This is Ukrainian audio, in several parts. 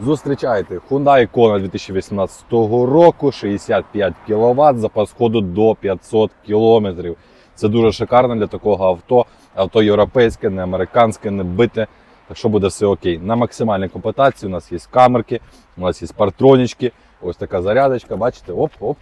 Зустрічайте Hyundai Kona 2018 року, 65 кВт, запас ходу до 500 км. Це дуже шикарно для такого авто. Авто європейське, не американське, не бите. Так що буде все окей. На максимальній комплектації у нас є камерки, у нас є партронічки, ось така зарядочка, бачите, оп-оп.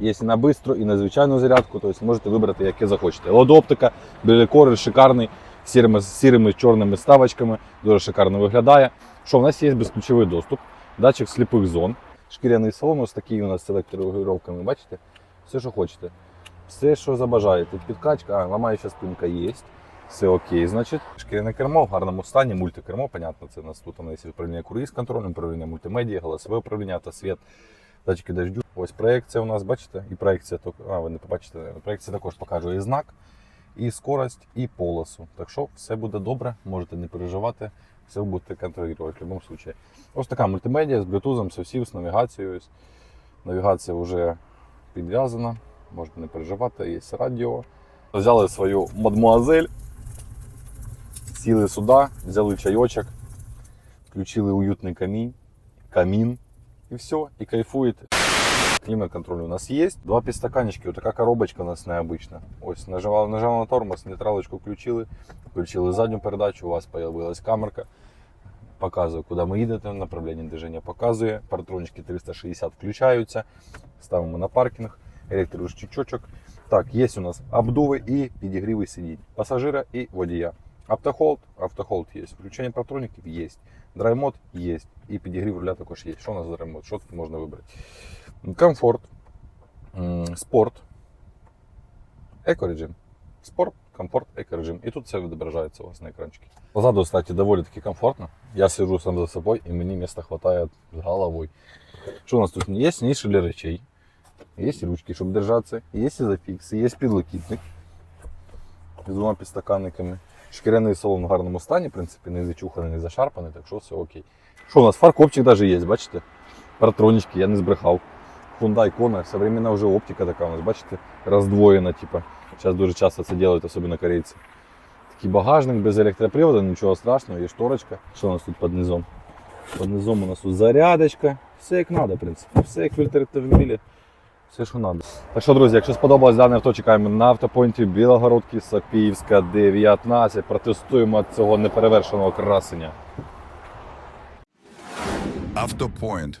Є і на бистро, і на звичайну зарядку, тобто можете вибрати, яке захочете. Лодоптика, білекорер шикарний, з сірими, сірими чорними ставочками, дуже шикарно виглядає. Що, у нас є безключовий доступ, датчик сліпих зон, шкіряний салон, ось такий у нас з електрорегулюваннями, бачите? Все, що хочете. Все, що забажаєте. Підкачка, а, ламаюча спинка є. Все окей, значить. Шкіряне кермо в гарному стані, мультикермо, понятно, це у нас тут у нас є управління круїз контролем, управління мультимедіа, голосове управління, автосвіт, датчики дождю. Ось проекція у нас, бачите, і проекція, а ви не побачите, проекція також покаже і знак, і скорость, і полосу. Так що все буде добре, можете не переживати, все будете контролювати в будь-якому випадку. Ось така мультимедіа з з усім, з навігацією. Навігація вже підв'язана, можете не переживати, є радіо. Взяли свою мадмуазель, сіли сюди, взяли чайочок, включили уютний камінь, камін, і все, і кайфуєте. Клімат-контроль у нас є. Два підстаканчики, вот така коробочка у нас необычна. Ось нажали, нажали на тормоз, нейтралочку включили, включили задню передачу, у вас появилась камерка. Показує, куди ми їдете, направлення движення показує. Партрончики 360 включаються. Ставимо на паркінг, електроручничок. Так, є у нас обдуви і підігріви сидінь пасажира і водія. Автохолд, автохолд є. Включення партроніків є. Драймод є. І підігрів руля також є. Що у нас за драймод? Що тут можна вибрати? Комфорт, спорт, екорежим. Спорт, комфорт, екорежим. І тут все відображається у вас на екранчикі. Позаду, кстати, доволі таки комфортно. Я сижу сам за собою і мені місця хватає з головою. Що у нас тут? Є ніші для речей, є ручки, щоб держатися, є ізофікси, є підлокітник з двома підстаканниками. Шкіряний салон в гарному стані, в принципі, не зачуханий, не зашарпаний, так що все окей. Що у нас? Фаркопчик навіть є, бачите? Партронічки, я не збрехав. Hyundai Kona, современна вже оптика така у нас, бачите, роздвоєна, типа. Зараз дуже часто це роблять, особливо корейці. Такий багажник без електроприводу, нічого страшного, є шторочка. Що у нас тут під низом? Під низом у нас тут зарядочка. Все як треба, в принципі. Все як в автомобілі. Все, що треба. Так що, друзі, якщо сподобалось дане авто, чекаємо на автопойнті Білогородки, Сапіївська, 19. Протестуємо цього неперевершеного красення. Автопоінт.